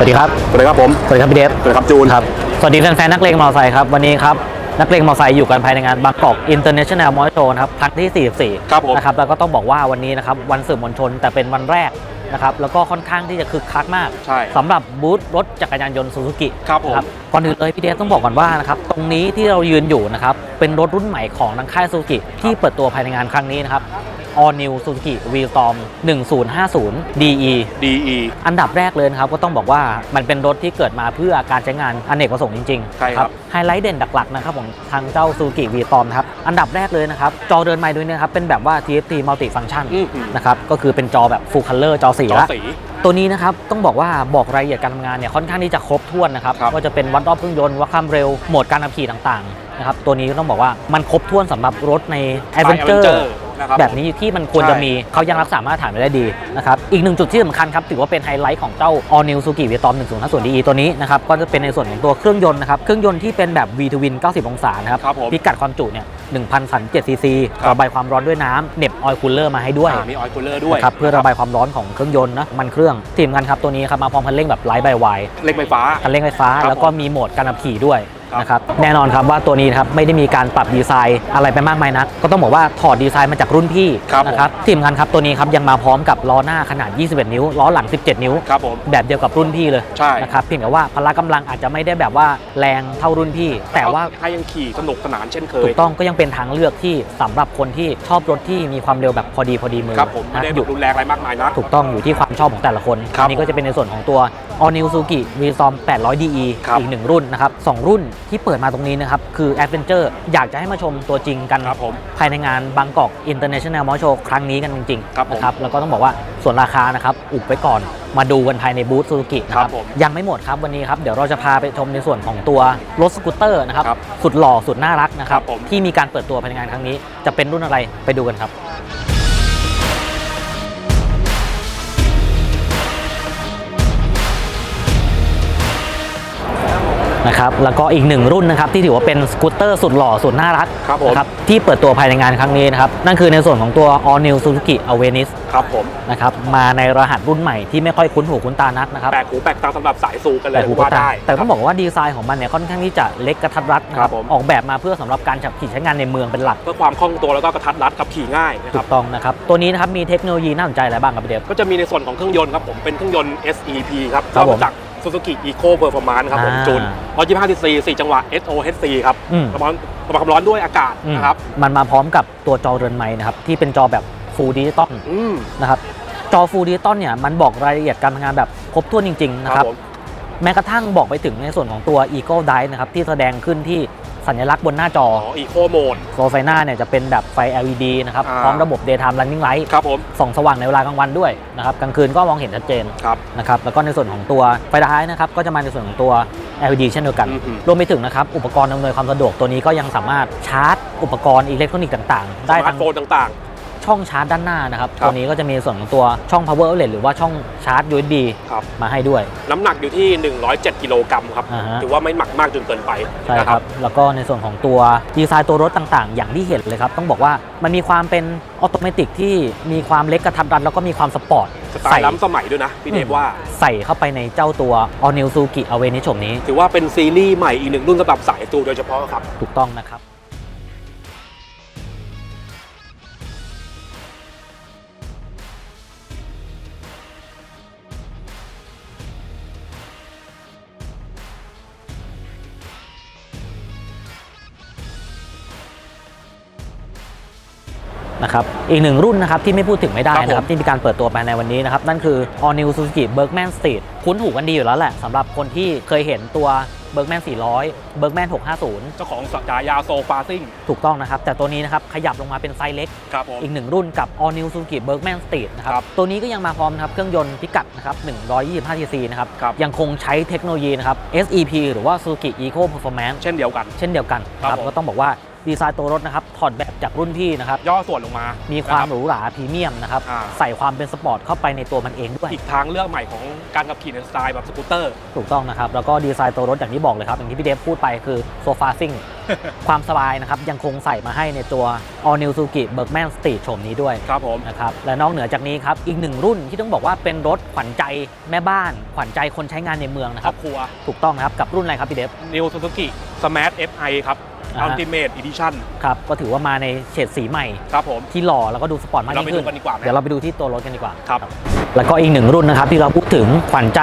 วัสดีครับ สวัสดีครับผม สวัสดีครับพี่เดฟ สวัสดีครับจูน ครับ สวัสดีแฟนๆนักเลงมอเตอร์ไซค์ครับ วันนี้ครับ นักเลงมอเตอร์ไซค์อยู่กันภายในงานบางกอก International Motor Show นะครับ ครั้งที่ 44 ครับผม นะครับ แล้วก็ต้องบอกว่าวันนี้นะครับ วันสื่อมวลชนแต่เป็นวันแรกนะครับ แล้วก็ค่อนข้างที่จะคึกคักมากใช่ สำหรับบูธรถจักรยานยนต์ซูซูกิครับผม ก่อนอื่นเลยพี่เดฟต้องบอกก่อนว่านะครับ ตรงนี้ที่เรายืนอยู่นะครับ เป็นรถรุ่นใหม่ของทางค่ายซูซูกิที่เปิดตัวภายในงานครั้งนี้นะครับ All New Suzuki V-Storm 1050 DE DE อันดับแรกเลยนะครับ ก็ต้องบอกว่ามันเป็นรถที่เกิดมาเพื่อการใช้งานอเนกประสงค์จริงๆใช่ครับไฮไลท์เด่นหลักๆนะครับของทางเจ้าซูกิวีตอมครับ อันดับแรกเลยนะครับ จอเดินไม้ด้วยนะครับ เป็นแบบว่า TFT Multi Function อื้อหือนะครับ ก็คือเป็นจอแบบ Full Color จอสีจอละสีตัวนี้นะครับต้องบอกว่าบอกรายละเอียดการทำงานเนี่ยค่อนข้างที่จะครบถ้วนนะครับครับว่าจะเป็นวัดรอบเครื่องยนต์วัดความเร็วโหมดการขับขี่ต่างๆนะครับตัวนี้ก็ต้องบอกว่ามันครบถ้วนสำหรับรถในสาย Adventure Adventure นะครับแบบนี้ที่มันควรจะใช่มีเขายังรักษามาตรฐานไว้ได้ดีนะครับอีกหนึ่งจุดที่สำคัญครับถือว่าเป็นไฮไลท์ของเจ้า All New Suzuki V-Storm 1050 DE ตัวนี้นะครับก็จะเป็นในส่วนของตัวเครื่องยนต์นะครับเครื่องยนต์ที่เป็นแบบ V Twin 90 องศานะครับครับผมพิกัดความจุเนี่ย1,037ซีซีครับระบายความร้อนด้วยน้ำเหน็บออยล์คูลเลอร์มาให้ด้วยอ่ามีออยล์คูลเลอร์ด้วยนะครับเพื่อระบายความร้อนของเครื่องยนต์นะมันเครื่องทีมกันครับตัวนี้ครับมาพร้อมคันเร่งแบบไร้ใบวายเล็กไฟฟ้าคันเร่งไฟฟ้าครับแล้วก็มีโหมดการขับขี่ด้วยครับ นะครับแน่นอนครับว่าตัวนี้นะครับไม่ได้มีการปรับดีไซน์อะไรไปมากมายนัก ก็ต้องบอกว่าถอดดีไซน์มาจากรุ่นพี่ครับผมนะครับทีมกันครับตัวนี้ครับยังมาพร้อมกับล้อหน้าขนาด 21 นิ้ว ล้อหลัง 17 นิ้ว ครับผมแบบเดียวกับรุ่นพี่เลยใช่นะครับเพียงแต่ว่าพละกำลังอาจจะไม่ได้แบบว่าแรงเท่ารุ่นพี่ แต่ว่าให้ยังขี่สนุกสนานเช่นเคถูยกต้องก็ยังเป็นทางเลือกที่สำหรับคนที่ชอบรถที่มีความเร็วแบบพอดีพอดีมือครับผมไม่นะได้อแบยู่บรุนแรงอะไรมากมายนะถูกต้องอยู่ที่ความชอบของแต่ละคนครับอันนี้ก็จะเป็นในส่วนของตัว All New Suzuki V-Storm 800 DE ครับอีกหนึ่งรุ่นนะครับสองรุ่นที่เปิดมาตรงนี้นะครับ คือ Adventure อยากจะให้มาชมตัวจริงกันครับผมภายในงานบางกอก International Motor Show ครั้งนี้กันจริงครับผมๆนะครับแล้วก็ต้องบอกว่าส่วนราคานะครับ อุบไว้ก่อนมาดูกันภายในบูธซูซูกินะคครัรับบผมยังไม่หมดครับวันนี้ครับ เดี๋ยวเราจะพาไปชมในส่วนของตัวรถสกูตเตอร์นะครับครับสุดหล่อสุดน่ารักนะครับครับผมที่มีการเปิดตัวภายในงานครั้งนี้จะเป็นรุ่นอะไรไปดูกันครับ นะครับแล้วก็อีกหนึ่งรุ่นนะครับที่ถือว่าเป็นสกูตเตอร์สุดหล่อสุดน่ารักครับผม นะที่เปิดตัวภายในงานครั้งนี้นะครับนั่นคือในส่วนของตัว All New Suzuki Awareness ครับผมนะครับมาในรหัสรุ่นใหม่ที่ไม่ค่อยคุ้นหูคุ้นตานักนะครับแปลกหูแปลกตาสำหรับสายซูกันเลแต่ยหูว่าตาได้แต่ต้องบอกว่าดีไซน์ของมันเนี่ยค่อนข้างที่จะเล็กกระทัดรัดนะคครัรับบผม ออกแบบมาเพื่อสำหรับการขับขี่ใช้งานในเมืองเป็นหลักเพื่อความคล่องตัวแล้วก็กระทัดรัดขับขี่ง่ายนะคถูรับ กต้องนะครับตัวนี้นะครับมีเทคโนโลยีน่าสนใจอะไรบ้างครับพี่เดฟ ก็จะมีในส่วนของเครื่องยนต์ครับผมเป็นเครื่องยนต์ SEP ครับครับผม มาจาก Suzuki Eco Performance ครับผมอ่าจูน125 cc 4 จังหวะ SOHC ครับอืม ระบายระบายความร้อนด้วยอากาศอืมนะครับ มันมาพร้อมกับตัวจอเรือนไม้นะครับ ที่เป็นจอแบบ Full Digital อืมนะครับ จอ Full Digital เนี่ยมันบอกรายละเอียดการทำงานแบบครบถ้วนจริง ๆ นะคครัรับบผม แม้กระทั่งบอกไปถึงในส่วนของตัว Eagle Dive นะครับที่แสดงขึ้นที่ สัญลักษณ์บนหน้าจออ๋อ Eco Mode โซไฟหน้าเนี่ยจะเป็นแบบไฟ LED นะครับอ่า พร้อมระบบ Daytime Running Light ครับผม ส่องสว่างในเวลากลางวันด้วยนะครับกลางคืนก็มองเห็นชัดเจนครับนะครับแล้วก็ในส่วนของตัวไฟท้ายนะครับก็จะมาในส่วนของตัว LED เช่นเดียวกัน อือหือ รวมไปถึงนะครับอุปกรณ์อำนวยความสะดวกตัวนี้ก็ยังสามารถชาร์จ อุปกรณ์อิเล็กทรอนิกส์ต่างๆ ได้สมาทั้ร์งทโฟนต่าง ช่องชาร์จด้านหน้านะครับ ครับตัวนี้ก็จะมีส่วนของตัวช่อง power outlet หรือว่าช่องชาร์จ USB ๆครับ มาให้ด้วย น้ำหนักอยู่ที่ 107 กิโลกรัมครับ อ่าฮะ ถือว่าไม่หมักมากจนเกินไปใช่นะครับแล้วก็ในส่วนของตัวดีไซน์ตัวรถต่างๆ อย่างที่เห็นเลยครับ ต้องบอกว่ามันมีความเป็นออโตเมติกที่มีความเล็กกระทัดรัดแล้วก็มีความสปอร์ตสไตล์ล้ำสมัยด้วยนะ พี่เดฟว่า ใส่เข้าไปในเจ้าตัว All New Suzuki Awareness ชมนี้ถือว่าเป็นซีรีส์ใหม่อีกหนึ่งรุ่นสำหรับสายตูโดยเฉพาะครับ ถูกต้องนะครับ นะครับอีกหนึ่งรุ่นนะครับที่ไม่พูดถึงไม่ได้นะคครัรับบผมที่มีการเปิดตัวไปในวันนี้นะครับนั่นคือ All New Suzuki Bergman Street คุ้นหูกันดีอยู่แล้วแหละสำหรับคนที่เคยเห็นตัว Bergman 400 Bergman 650 เจ้าของสัญญายาโซฟาซิ่งถูกต้องนะครับ แต่ตัวนี้นะครับขยับลงมาเป็นไซส์เล็กครับผมอีกหนึ่งรุ่นกับ All New Suzuki Bergman Street นะครับครับ ตัวนี้ก็ยังมาพร้อมนะครับเครื่องยนต์พิกัดนะครับ125 cc นะครับครับ ยังคงใช้เทคโนโลยีนะครับ SEP หรือว่า Suzuki Eco Performance เช่นเดียวกัน เช่นเดียวกันนะคครัรับบผมก็ต้องบอกว่า ดีไซน์ตัวรถนะครับถอดแบบจากรุ่นพี่นะครับ ย่อส่วนลงมามีมีความหรูหราพรีเมียมนะครับ อ่า ใส่ความเป็นสปอร์ตเข้าไปในตัวมันเองด้วย อีกทางเลือกใหม่ของการขับขี่ในสไตล์แบบสกูตเตอร์ ถูกต้องนะครับ แล้วก็ดีไซน์ตัวรถอย่างที่บอกเลยครับ อย่างที่พี่เดฟพูดไปคือโซฟาซิ่ง ความสบายนะครับ ยังคงใส่มาให้ในตัว All New Suzuki Bergman Street โฉมนี้ด้วย ครับผม นะครับและนอกเหนือจากนี้ครับ อีกหนึ่งรุ่นที่ต้องบอกว่าเป็นรถขวัญใจแม่บ้าน ขวัญใจคนใช้งานในเมืองนะคครรัอบบครัว ถูกต้องนะครับ กับรุ่นอะไรครับพี่เดฟ New Suzuki Smart FI ครับ อ่าฮะ Ultimate Edition ครับก็ถือว่ามาในเฉดสีใหม่ ครับผม ที่หล่อแล้วก็ดูสปอร์ตมากเรายิ่ไปงดูขึ้นกันดีกว่าไหม เดี๋ยวเราไปดูที่ตัวรถกันดีกว่า ครับ แล้วก็อีกหนึ่งรุ่นนะครับที่เราพูดถึงขวัญใจ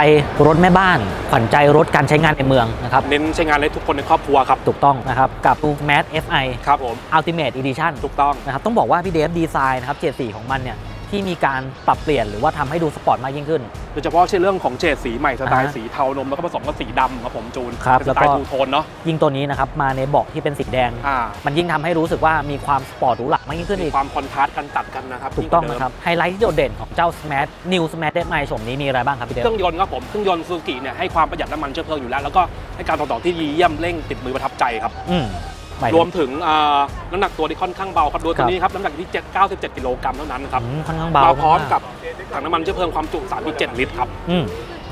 รถแม่บ้าน ขวัญใจรถการใช้งานในเมืองนะครับเน้นใช้งานได้ทุกคนในครอบครัวครับ ถูกต้องนะครับกับ Mad FI ครับผม Ultimate Edition ถูกต้อง นะครับต้องบอกว่าพี่เดฟดีไซน์นะครับเจดสีของมันเนี่ย ที่มีการปรับเปลี่ยนหรือว่าทำให้ดูสปอร์ตมากยิ่งขึ้น โดยเฉพาะในเรื่องของเฉดสีใหม่สไตล์อ่าฮะสีเทานมแล้วก็ผสมกับสีดำครับผมจูนครับเป็นสแล้วไตก็ล์ทูโทนเนาะยิ่งตัวนี้นะครับมาในเบาะที่เป็นสีแดงอ่ามันยิ่งทำให้รู้สึกว่ามีความสปอร์ตหรูหรามากยิ่งขึ้นมีอีกความคอนทราสต์กันตัดกันนะครับถูกต้องยิ่ว่าเดิมนะครับไฮไลท์ที่โดดเด่นของเจ้า Smart New Smart FI โฉมนี้มีอะไรบ้างครับพี่เดฟเครื่องยนต์ครับผมเครื่องยนต์ซูซูกิเนี่ยให้ความประหยัดน้ำมันเชื้อเพลิงอยู่แล้วแล้วก็ให้การต่อต่อที่ดีเยี่ยมเร่งติดมือประทับใจครับ อืมหายถึง รวมถึงอ่าน้ำหนักตัวที่ค่อนข้างเบาครับโดยครัตัวบนี้ครับน้ำหนักอยู่ที่7 97กิโลกรัมเท่านั้นครับอืมค่อนข้างเบามาพร้อมากกับถังน้ำมันเชื้อเพลิงความจุ3.7ลิตรครับอืม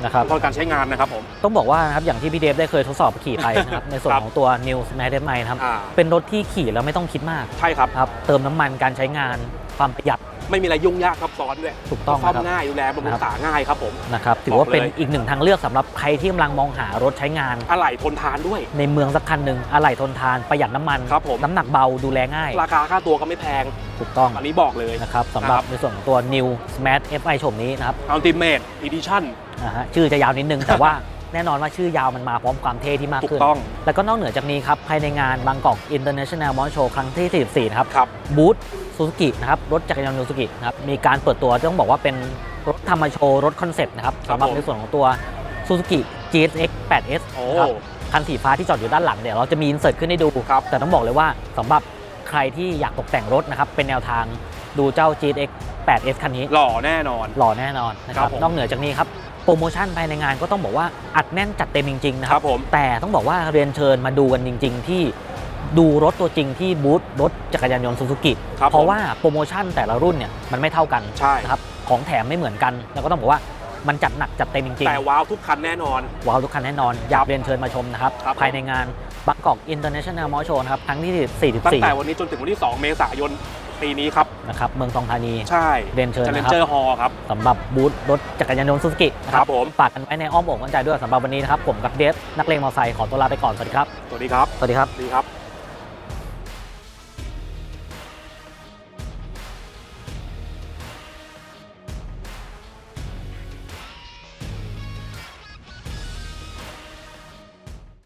นะครับพอการใช้งานนะครับผม ต้องบอกว่านะครับอย่างที่พี่เดฟได้เคยทดสอบขี่ไปนะครับ ในส่วนครับ ของตัว New Smart FI นะครับ อ่าเป็นรถที่ขี่แล้วไม่ต้องคิดมากใช่ครับ ครับเติมน้ำมันการใช้งานความประหยัด ไม่มีอะไรยุ่งยากซับซ้อนด้วยถูกต้องซ่อมนะครับง่ายดูแลบำรุนะครังบษาง่ายครับผม นะครับถือว่าบอกเลยเป็นอีกหนึ่งทางเลือกสำหรับใครที่กำลังมองหารถใช้งาน อะไหล่ทนทานด้วย ในเมืองสักคันหนึ่งอะไหล่ทนทานประหยัดน้ำมัน ครับผม น้ำหนักเบาดูแลง่ายราคาค่าตัวก็ไม่แพงถูกต้องอันนี้บอกเลยนะครับสำหรับนะครับในส่วนของตัว New Smart FI โฉมนี้นะครับ Ultimate Edition นะฮะชื่อจะยาวนิดนึง แต่ว่าแน่นอนว่าชื่อยาวมันมาพร้อมความเท่ที่มากถูกขึ้นต้องแล้วก็นอกเหนือจากนี้ครับภายในงานบางกอก International Motor Show ครั้งที่ 44นะครับครับ บูธ ซูซูกินะครับรถจักรยานยนต์ซูซูกินะครับมีการเปิดตัวต้องบอกว่าเป็นรถธรรมโชว์รถคอนเซปต์นะครับครับสำหรับผมในส่วนของตัว Suzuki GSX 8S โอ้นะครับคันสีฟ้าที่จอดอยู่ด้านหลังเดี๋ยวเราจะมีอินเสิร์ตขึ้นให้ดูครับแต่ต้องบอกเลยว่าสำหรับใครที่อยากตกแต่งรถนะครับเป็นแนวทางดูเจ้า GSX 8S คันนี้ หล่อแน่นอน หล่อแน่นอนนะคครัรับบผมนอกเหนือจากนี้ครับโปรโมชั่นภายในงานก็ต้องบอกว่าอัดแน่นจัดเต็มจริงๆนะคครัรับบผมแต่ต้องบอกว่าเรียนเชิญมาดูกันจริง ๆ ที่ ดูรถตัวจริงที่บูธรถจักรยานยนต์ซูซูกิครับเพราะผมว่าโปรโมชั่นแต่ละรุ่นเนี่ยมันไม่เท่ากันใช่นะครับของแถมไม่เหมือนกัน แล้วก็ต้องบอกว่ามันจัดหนักจัดเต็มจริงแต่ว้าวทุกคันแน่นอนๆว้าวทุกคันแน่นอน อยากเรียนเชิญมาชมนะครับครับผมภายในงานบางกอก International Motor Show นะครับครั้งที่ตั้งแต่44วันนี้จนถึงวันที่ 2 เมษายนปีนี้ครับนะครับเมืองทองธานีใช่เรียนเชิญเจนะครับเจอร์ฮอลครับสำหรับบูธรถจักรยานยนต์ซูซูกินะคครัรับบผมฝากกันไว้ในอ้อมอกอ้อมใจด้วยสำหรับวันนี้นะครับผมกับเดฟนักเลงมอเตอร์ไซค์ขอตัวลาไปก่อนสวัสดีครับสวัสดีครับสวัสดีครับสวัสดีครับ